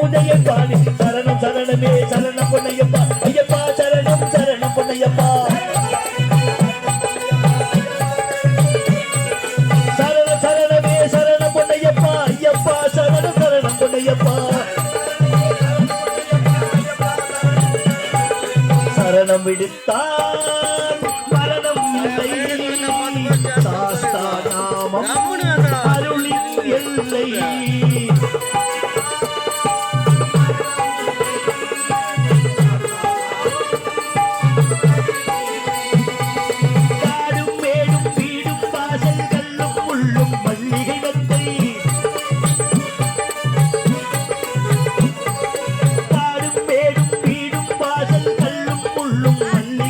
பூஜையப்பா சரணம் சரணமே சரணம் பொன்னையப்பா. ஐயப்பா சரணம் சரணம் பொன்னையப்பா. சரணம் சரணமே சரணம் பொன்னையப்பா. ஐயப்பா சரணம் சரணம் பொன்னையப்பா. சரணம் விடுத்தான் மரணம் இல்லை. சாஸ்தா நாமம் அருளின் எல்லை.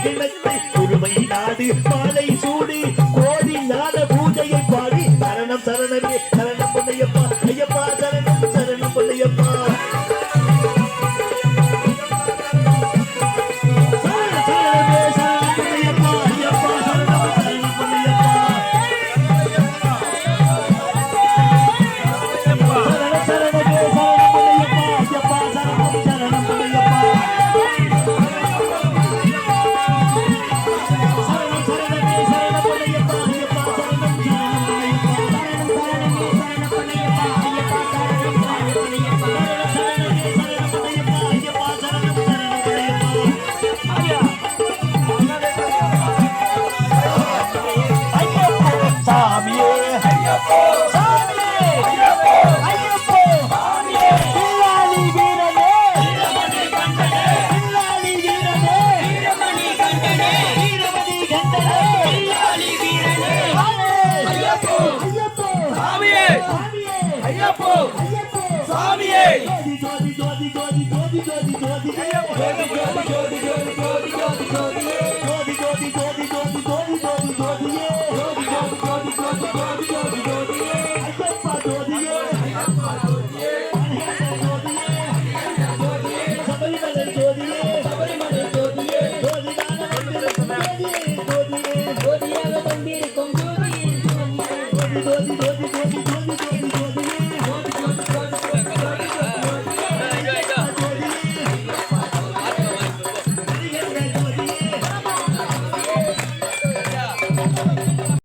இனத்தை ஒருமை நாடு மாலை சூடு ஜோதி ஜோதி ஜோதி ஜோதி ஜோதி ஜோதி ஜோதி ஜோதி ஜோதி